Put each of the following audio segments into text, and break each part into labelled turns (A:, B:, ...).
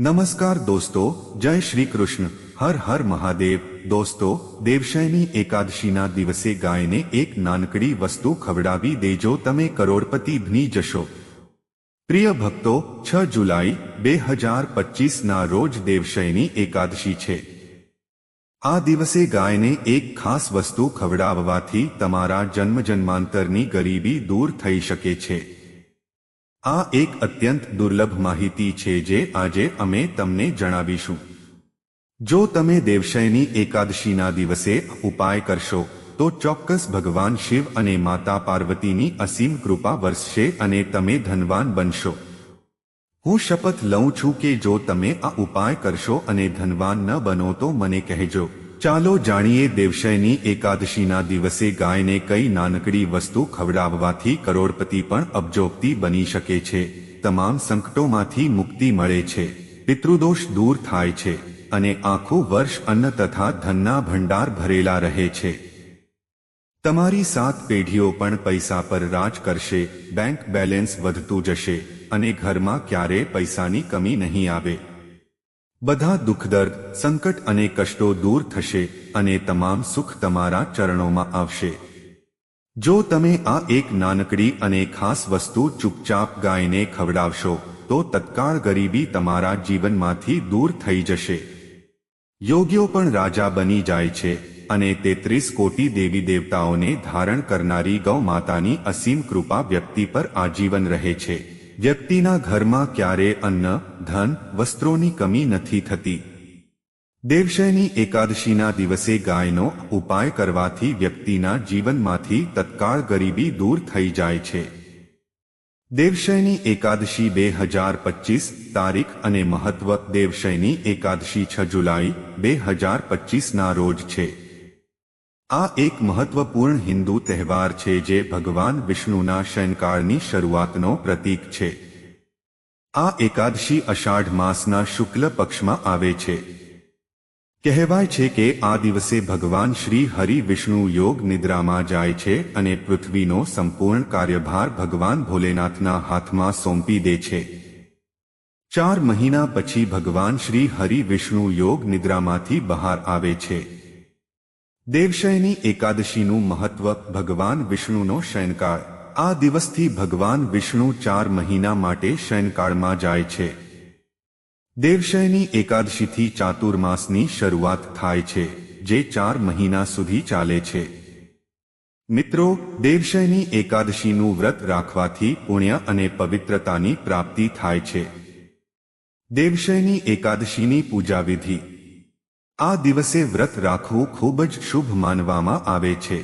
A: નમસ્કાર દોસ્તો, જય શ્રી કૃષ્ણ. હર હર મહાદેવ. દોસ્તો, દેવશયની એકાદશીના દિવસે ગાયને એક નાનકડી વસ્તુ ખવડાવી દેજો, તમે કરોડપતિ બની જશો. પ્રિય ભક્તો, છ જુલાઈ, બે હજાર પચીસના રોજ દેવશયની એકાદશી છે. આ દિવસે ગાયને એક ખાસ વસ્તુ ખવડાવવાથી તમારા જન્મ જન્માંતરની ગરીબી દૂર થઈ શકે છે. આ એક અત્યંત દુર્લભ માહિતી છે જે આજે અમે તમને જણાવીશું. જો તમે દેવશયની એકાદશીના દિવસે ઉપાય કરશો, તો ચોક્કસ ભગવાન શિવ અને માતા પાર્વતીની અસીમ કૃપા વરસશે અને તમે ધનવાન બનશો. હું શપથ લઉં છું કે જો તમે આ ઉપાય કરશો અને ધનવાન ન બનો તો મને કહેજો. ચાલો જાણીએ દેવશયની એકાદશીના દિવસે ગાયને કઈ નાનકડી વસ્તુ ખવડાવવાથી કરોડપતિ પણ અબજોપતિ બની શકે છે. તમામ સંકટોમાંથી મુક્તિ મળે છે. પિતૃદોષ દૂર થાય છે અને આખું વર્ષ અન્ન તથા ધનના ભંડાર ભરેલા રહે છે. તમારી સાત પેઢીઓ પણ પૈસા પર રાજ કરશે, બેંક બેલેન્સ વધતું જશે અને ઘરમાં ક્યારે પૈસાની કમી નહીં આવે. બધા દુઃખ દર્દ, સંકટ અને કષ્ટો દૂર થશે અને તમામ સુખ તમારા ચરણોમાં આવશે. જો તમે આ એક નાનકડી અને ખાસ વસ્તુ ચૂપચાપ ગાયને ખવડાવશો, તો તત્કાળ ગરીબી તમારા જીવનમાંથી દૂર થઈ જશે. યોગ્યો પણ રાજા બની જાય છે અને તેત્રીસ કોટી દેવી દેવતાઓને ધારણ કરનારી ગૌ માતાની અસીમ કૃપા વ્યક્તિ પર આજીવન રહે છે. વ્યક્તિના ઘરમાં ક્યારે અન્ન, ધન, વસ્ત્રોની કમી નથી થતી. દેવશયની એકાદશીના દિવસે ગાયનો ઉપાય કરવાથી વ્યક્તિના જીવનમાંથી તત્કાળ ગરીબી દૂર થઈ જાય છે. દેવશયની એકાદશી બે હજાર પચીસ તારીખ અને મહત્વ દેવશયની એકાદશી છ જુલાઈ બે હજાર પચીસના રોજ છે. આ એક મહત્વપૂર્ણ હિન્દુ તહેવાર છે જે ભગવાન વિષ્ણુના શયનકાળની શરૂઆતનો પ્રતીક છે. આ એકાદશી અષાઢ માસના શુક્લ પક્ષમાં આવે છે. કહેવાય છે કે આ દિવસે ભગવાન શ્રી હરિ વિષ્ણુ યોગ નિદ્રામાં જાય છે અને પૃથ્વીનો સંપૂર્ણ કાર્યભાર ભગવાન ભોલેનાથના હાથમાં સોંપી દે છે. ચાર મહિના પછી ભગવાન શ્રી હરિ વિષ્ણુ યોગ નિદ્રામાંથી બહાર આવે છે. દેવશયની એકાદશીનું મહત્વ ભગવાન વિષ્ણુનો શયનકાળ. આ દિવસથી ભગવાન વિષ્ણુ ચાર મહિના માટે શયનકાળમાં જાય છે. દેવશયની એકાદશીથી ચાતુર્માસની શરૂઆત થાય છે, જે ચાર મહિના સુધી ચાલે છે. મિત્રો, દેવશયની એકાદશીનું વ્રત રાખવાથી પુણ્ય અને પવિત્રતાની પ્રાપ્તિ થાય છે. દેવશયની એકાદશીની પૂજા વિધિ આ દિવસે વ્રત રાખવું ખૂબ જ શુભ માનવામાં આવે છે.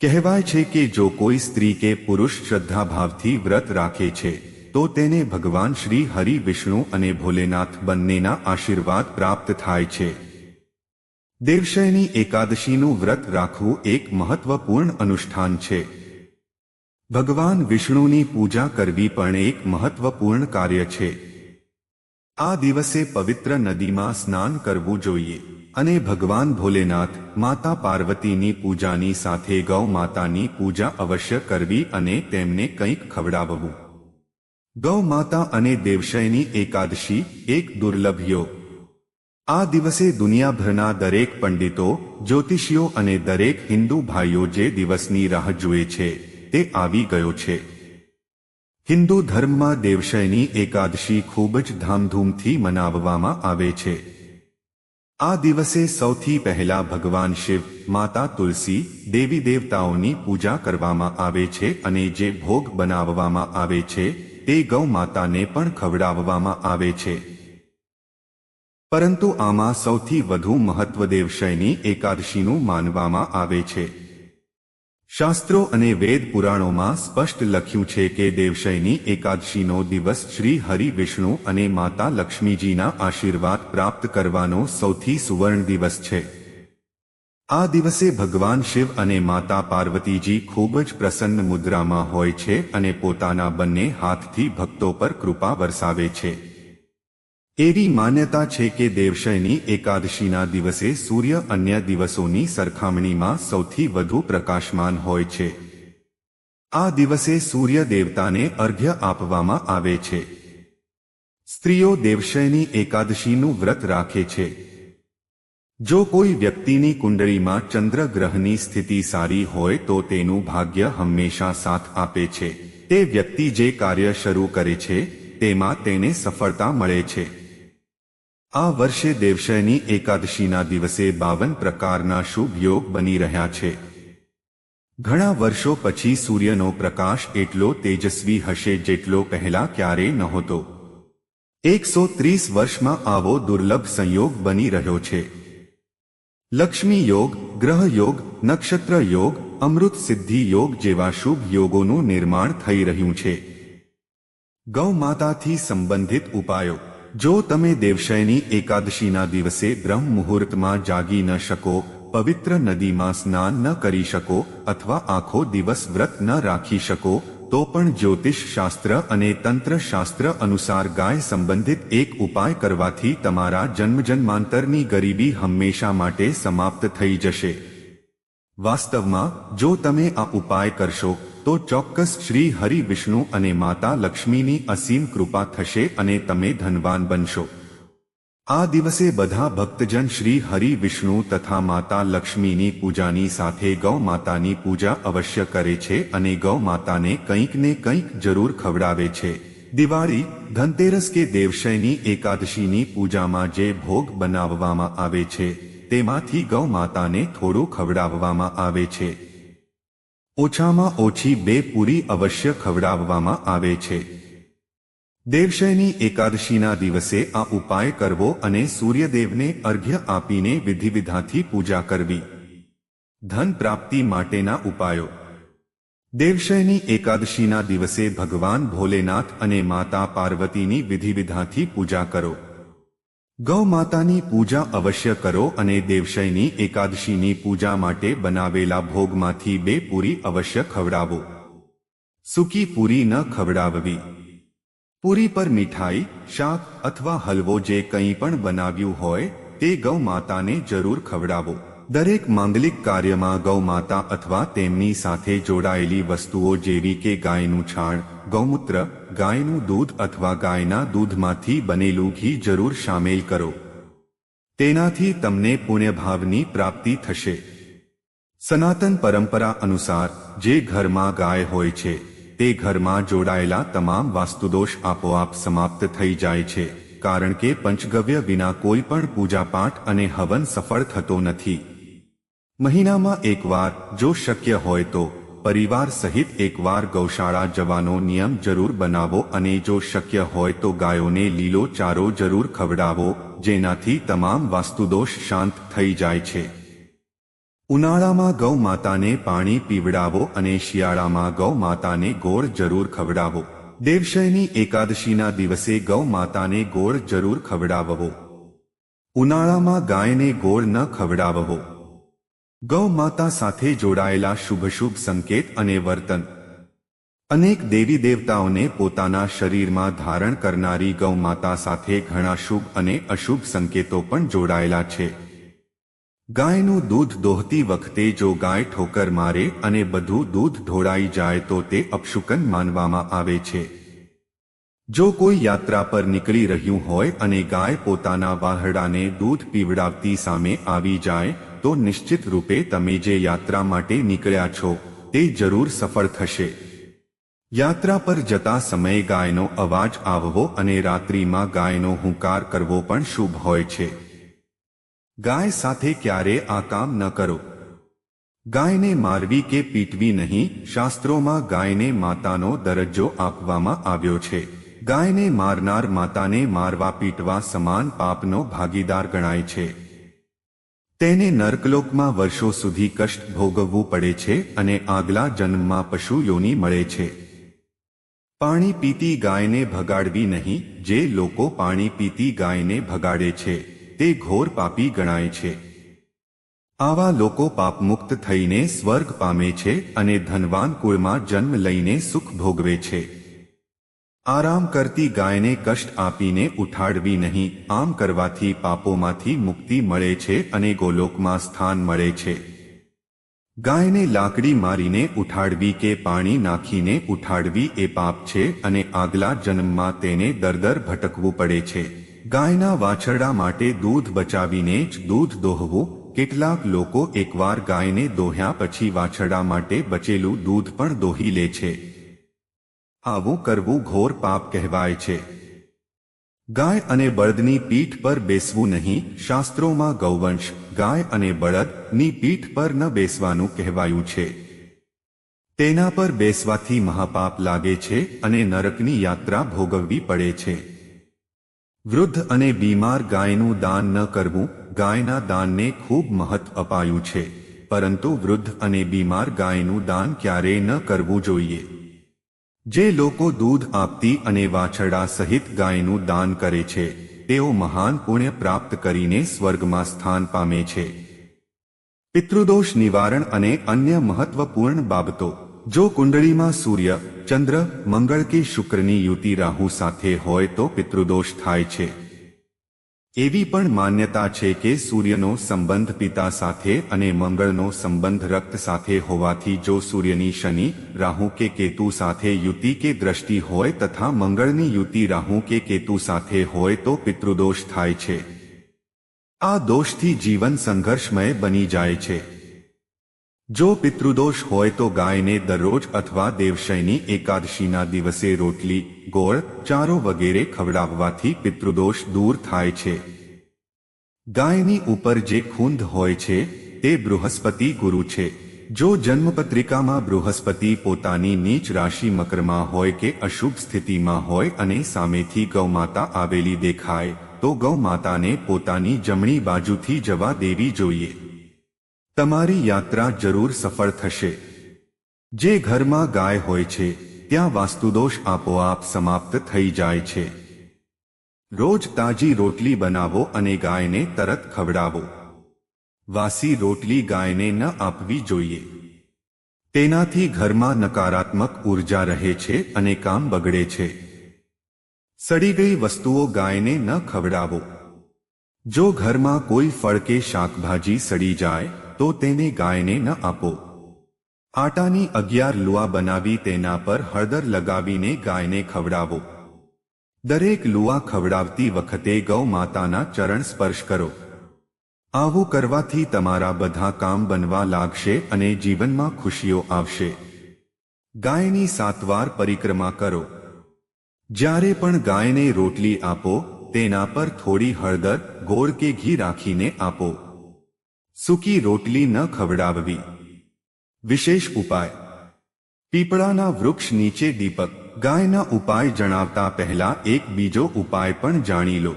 A: કહેવાય છે કે જો કોઈ સ્ત્રી કે પુરુષ શ્રદ્ધાભાવથી વ્રત રાખે છે, તો તેને ભગવાન શ્રી હરિ વિષ્ણુ અને ભોલેનાથ બંનેના આશીર્વાદ પ્રાપ્ત થાય છે. દેવશયની એકાદશીનું વ્રત રાખવું એક મહત્વપૂર્ણ અનુષ્ઠાન છે. ભગવાન વિષ્ણુની પૂજા કરવી પણ એક મહત્વપૂર્ણ કાર્ય છે. આ દિવસે પવિત્ર નદીમાં સ્નાન કરવું જોઈએ અને ભગવાન ભોલેનાથ માતા પાર્વતીની પૂજાની સાથે ગૌ માતાની પૂજા અવશ્ય કરવી અને તેમને કંઈક ખવડાવવું. ગૌ માતા અને દેવશયની એકાદશી એક દુર્લભ યોગ આ દિવસે દુનિયાભરના દરેક પંડિતો, જ્યોતિષીઓ અને દરેક હિન્દુ ભાઈઓ જે દિવસની રાહ જુએ છે, તે આવી ગયો છે. હિન્દુ ધર્મમાં દેવશયની એકાદશી ખૂબ જ ધામધૂમથી મનાવવામાં આવે છે. આ દિવસે સૌથી પહેલા ભગવાન શિવ, માતા તુલસી, દેવી દેવતાઓની પૂજા કરવામાં આવે છે અને જે ભોગ બનાવવામાં આવે છે, તે ગૌ માતાને પણ ખવડાવવામાં આવે છે. પરંતુ આમાં સૌથી વધુ મહત્વ દેવશયની એકાદશીનું માનવામાં આવે છે. શાસ્ત્રો અને વેદ પુરાણોમાં સ્પષ્ટ લખ્યું છે કે દેવશયની એકાદશીનો દિવસ શ્રી હરિ વિષ્ણુ અને માતા લક્ષ્મીજીના આશીર્વાદ પ્રાપ્ત કરવાનો સૌથી સુવર્ણ દિવસ છે. આ દિવસે ભગવાન શિવ અને માતા પાર્વતીજી ખૂબ જ પ્રસન્ન મુદ્રામાં હોય છે અને પોતાના બંને હાથથી ભક્તો પર કૃપા વરસાવે છે. એવી માન્યતા છે કે દેવશયની એકાદશીના દિવસે સૂર્ય અન્ય દિવસોની સરખામણીમાં સૌથી વધુ પ્રકાશમાન હોય છે. આ દિવસે સૂર્ય દેવતાને અર્ઘ્ય આપવામાં આવે છે. સ્ત્રીઓ દેવશયની એકાદશીનું વ્રત રાખે છે. જો કોઈ વ્યક્તિની કુંડળીમાં ચંદ્ર ગ્રહની સ્થિતિ સારી હોય તો તેનું ભાગ્ય હંમેશા સાથ આપે છે. તે વ્યક્તિ જે કાર્ય શરૂ કરે છે, તેમાં તેને સફળતા મળે છે. આ વર્ષે દેવશયની એકાદશીના દિવસે બાવન પ્રકારના શુભ યોગ બની રહ્યા છે. ઘણા વર્ષો પછી સૂર્યનો પ્રકાશ એટલો તેજસ્વી હશે જેટલો પહેલા ક્યારેય નહોતો. એકસો ત્રીસ વર્ષમાં આવો દુર્લભ સંયોગ બની રહ્યો છે. લક્ષ્મી યોગ, ગ્રહ યોગ, નક્ષત્ર યોગ, અમૃત સિદ્ધિ યોગ જેવા શુભ યોગોનું નિર્માણ થઈ રહ્યું છે. ગૌ માતાથી સંબંધિત ઉપાયો. જો તમે દેવશયની એકાદશીના દિવસે બ્રહ્મ મુહૂર્તમાં જાગી ન શકો, પવિત્ર નદીમાં સ્નાન ન કરી શકો અથવા આખો દિવસ વ્રત ન રાખી શકો, તો પણ જ્યોતિષ શાસ્ત્ર અને તંત્ર શાસ્ત્ર અનુસાર ગાય સંબંધિત એક ઉપાય કરવાથી તમારા જન્મજન્માંતરની ગરીબી હંમેશા માટે સમાપ્ત થઈ જશે. વાસ્તવમાં, જો તમે આ ઉપાય કરશો તો ચોક્કસ શ્રી હરિ વિષ્ણુ અને માતા લક્ષ્મીની અસીમ કૃપા થશે અને તમે ધનવાન બનશો. આ દિવસે બધા ભક્તજન શ્રી હરિ વિષ્ણુ તથા માતા લક્ષ્મીની પૂજાની સાથે ગૌ માતાની પૂજા અવશ્ય કરે છે અને ગૌ માતાને કંઈક ને કંઈક જરૂર ખવડાવે છે. દિવાળી, ધનતેરસ કે દેવશયની એકાદશીની પૂજામાં જે ભોગ બનાવવામાં આવે છે, તેમાંથી ગૌ માતાને થોડું ખવડાવવામાં આવે છે. ઓછામાં ઓછી બે પૂરી અવશ્ય ખવડાવવામાં આવે છે. દેવશયની એકાદશીના દિવસે આ ઉપાય કરવો અને સૂર્યદેવને અર્ઘ્ય આપીને વિધિવિધાથી પૂજા કરવી. ધન પ્રાપ્તિ માટેના ઉપાયો. દેવશયની એકાદશીના દિવસે ભગવાન ભોલેનાથ અને માતા પાર્વતીની વિધિવિધાથી પૂજા કરો. ગૌ માતાની પૂજા અવશ્ય કરો અને દેવશયની એકાદશીની પૂજા માટે બનાવેલા ભોગમાંથી બે પૂરી અવશ્ય ખવડાવો. સૂકી પૂરી ન ખવડાવવી. પૂરી પર મીઠાઈ, શાક અથવા હલવો જે કંઈ પણ બનાવ્યું હોય, તે ગૌ માતાને જરૂર ખવડાવો. દરેક માંગલિક કાર્યમાં ગૌ માતા અથવા તેમની સાથે જોડાયેલી વસ્તુઓ જેવી કે ગાયનું છાણ ગૌમૂત્ર, ગાયનું દૂધ અથવા ગાયના દૂધમાંથી બનેલું ઘી જરૂર સામેલ કરો. તેનાથી તમને પુણ્યભાવની પ્રાપ્તિ થશે. સનાતન પરંપરા અનુસાર, જે ઘરમાં ગાય હોય છે, તે ઘરમાં જોડાયેલા તમામ વાસ્તુદોષ આપોઆપ સમાપ્ત થઈ જાય છે, કારણ કે પંચગવ્ય વિના કોઈ પણ પૂજાપાઠ અને હવન સફળ થતો નથી. મહિનામાં એકવાર, જો શક્ય હોય તો પરિવાર સહિત એકવાર ગૌશાળા જવાનો નિયમ જરૂર બનાવો અને જો શક્ય હોય તો ગાયોને લીલો ચારો જરૂર ખવડાવો, જેનાથી તમામ વાસ્તુદોષ શાંત થઈ જાય છે. ઉનાળામાં ગૌ માતાને પાણી પીવડાવો અને શિયાળામાં ગૌ માતાને ગોળ જરૂર ખવડાવો. દેવશયની એકાદશીના દિવસે ગૌ માતાને ગોળ જરૂર ખવડાવવો. ઉનાળામાં ગાયને ગોળ ન ખવડાવવો. ગૌ માતા સાથે જોડાયેલા શુભ શુભ સંકેત અને વર્તન. અનેક દેવી દેવતાઓને પોતાના શરીરમાં ધારણ કરનારી ગૌ માતા સાથે ઘણા શુભ અને અશુભ સંકેતો પણ જોડાયેલા છે. ગાયનું દૂધ દોહતી વખતે જો ગાય ઠોકર મારે અને બધું દૂધ ઢોળાઈ જાય તો તે અપશુકન માનવામાં આવે છે. જો કોઈ યાત્રા પર નીકળી રહ્યું હોય અને ગાય પોતાના વાહડાને દૂધ પીવડાવતી સામે આવી જાય તો નિશ્ચિત રૂપે તમે જે યાત્રા માટે નીકળ્યા છો, તે જરૂર સફળ થશે. યાત્રા પર જતા સમયે ગાયનો અવાજ આવવો અને રાત્રિમાં ગાયનો હુંકાર કરવો પણ શુભ હોય છે. ગાય સાથે ક્યારે આ કામ ન કરો. ગાયને મારવી કે પીટવી નહીં, શાસ્ત્રોમાં ગાયને માતાનો દરજ્જો આપવામાં આવ્યો છે. ગાયને મારનાર માતાને મારવા પીટવા સમાન પાપનો ભાગીદાર ગણાય છે. તેને નર્કલોકમાં વર્ષો સુધી કષ્ટ ભોગવવું પડે છે અને આગલા જન્મમાં પશુ મળે છે. પાણી પીતી ગાયને ભગાડવી નહીં, જે લોકો પાણી પીતી ગાયને ભગાડે છે, તે ઘોર પાપી ગણાય છે. આવા લોકો પાપમુક્ત થઈને સ્વર્ગ પામે છે અને ધનવાન કુળમાં જન્મ લઈને સુખ ભોગવે છે. આરામ કરતી ગાયને કષ્ટ આપીને ઉઠાડવી નહીં. આમ કરવાથી પાપોમાંથી મુક્તિ મળે છે અને ગોલોકમાં સ્થાન મળે છે. ગાયને લાકડી મારીને ઉઠાડવી કે પાણી નાખીને ઉઠાડવી એ પાપ છે અને આગલા જન્મમાં તેને દરદર ભટકવું પડે છે. ગાયના વાછરડા માટે દૂધ બચાવીને જ દૂધ દોહવું. કેટલાક લોકો એકવાર ગાયને દોહ્યા પછી વાછરડા માટે બચેલું દૂધ પણ દોહી લે છે. આવું કરવું ઘોર પાપ કહેવાય છે. ગાય અને બળદની પીઠ પર બેસવું નહીં, શાસ્ત્રોમાં ગૌવંશ, ગાય અને બળદની પીઠ પર ન બેસવાનું કહેવાયું છે. તેના પર બેસવાથી મહાપાપ લાગે છે અને નરકની યાત્રા ભોગવવી પડે છે. વૃદ્ધ અને બીમાર ગાયનું દાન ન કરવું, ગાયના દાનને ખૂબ મહત્વ અપાયું છે. પરંતુ વૃદ્ધ અને બીમાર ગાયનું દાન ક્યારેય ન કરવું જોઈએ. જે લોકો દૂધ આપતી અને વાછરડા સહિત ગાયનું દાન કરે છે, તેઓ મહાન પુણ્ય પ્રાપ્ત કરીને સ્વર્ગમાં સ્થાન પામે છે. પિતૃદોષ નિવારણ અને અન્ય મહત્વપૂર્ણ બાબતો. જો કુંડળીમાં સૂર્ય, ચંદ્ર, મંગળ કે શુક્રની યુતિ રાહુ સાથે હોય તો પિતૃદોષ થાય છે. એવી પણ માન્યતા છે કે સૂર્યનો સંબંધ પિતા સાથે અને મંગળનો સંબંધ રક્ત સાથે હોવાથી જો સૂર્યની શનિ, રાહુ કે કેતુ સાથે યુતિ કે દ્રષ્ટિ હોય તથા મંગળની યુતિ રાહુ કે કેતુ સાથે હોય તો પિતૃદોષ થાય છે. આ દોષથી જીવન સંઘર્ષમય બની જાય છે. જો પિતૃદોષ હોય તો ગાયને દરરોજ અથવા દેવશયની એકાદશીના દિવસે રોટલી, ગોળ, ચારો વગેરે ખવડાવવાથી પિતૃદોષ દૂર થાય છે. ગાયની ઉપર જે ખૂંદ હોય છે, તે બૃહસ્પતિ ગુરુ છે. જો જન્મપત્રિકામાં બૃહસ્પતિ પોતાની નીચ રાશિ મકરમાં હોય કે અશુભ સ્થિતિમાં હોય અને સામેથી ગૌમાતા આવેલી દેખાય, તો ગૌમાતાને પોતાની જમણી બાજુથી જવા દેવી જોઈએ. તમારી યાત્રા જરૂર સફળ થશે. જે ઘરમાં ગાય હોય છે, ત્યાં વાસ્તુદોષ આપોઆપ સમાપ્ત થઈ જાય છે. રોજ તાજી રોટલી બનાવો અને ગાયને તરત ખવડાવો. વાસી રોટલી ગાયને ન આપવી જોઈએ. તેનાથી ઘરમાં નકારાત્મક ઊર્જા રહે છે અને કામ બગડે છે. સડી ગઈ વસ્તુઓ ગાયને ન ખવડાવો. જો ઘરમાં કોઈ ફળ કે શાકભાજી સડી જાય તો તેને ગાયને ન આપો. આટાની અગિયાર લુઆ બનાવી તેના પર હળદર લગાવીને ગાયને ખવડાવો. દરેક લુઆ ખવડાવતી વખતે ગૌ માતાના ચરણ સ્પર્શ કરો. આવું કરવાથી તમારા બધા કામ બનવા લાગશે અને જીવનમાં ખુશીઓ આવશે. ગાયની સાતવાર પરિક્રમા કરો. જ્યારે પણ ગાયને રોટલી આપો, તેના પર થોડી હળદર, ગોળ કે ઘી રાખીને આપો. સૂકી રોટલી ન ખવડાવવી. વિશેષ ઉપાય. પીપળાના વૃક્ષ નીચે દીપક, ગાયના ઉપાય જણાવતા પહેલા એક બીજો ઉપાય પણ જાણી લો.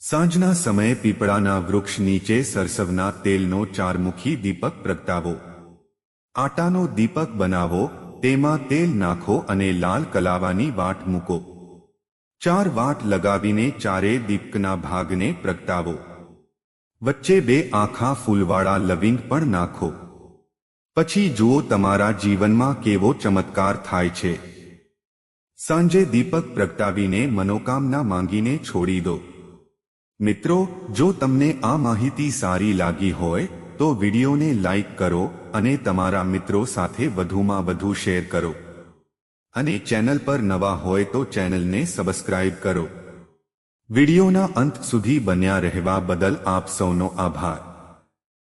A: સાંજના સમયે પીપળાના વૃક્ષ નીચે સરસવના તેલનો ચારમુખી દીપક પ્રગટાવો. આટાનો દીપક બનાવો, તેમાં તેલ નાખો અને લાલ કલાવાની વાટ મૂકો. ચાર વાટ લગાવીને ચારે દીપકના ભાગને પ્રગટાવો. વચ્ચે બે આખા ફૂલવાળા લવિંગ પણ નાખો. પછી જુઓ તમારા જીવનમાં કેવો ચમત્કાર થાય છે. સાંજે દીપક પ્રગટાવીને મનોકામના માંગીને છોડી દો. મિત્રો, જો તમને આ માહિતી સારી લાગી હોય, તો વિડીયોને લાઈક કરો અને તમારા મિત્રો સાથે વધુમાં વધુ શેર કરો. અને ચેનલ પર નવા હોય તો ચેનલને સબસ્ક્રાઇબ કરો. વિડીયોના અંત સુધી બન્યા રહેવા બદલ આપ સૌનો આભાર.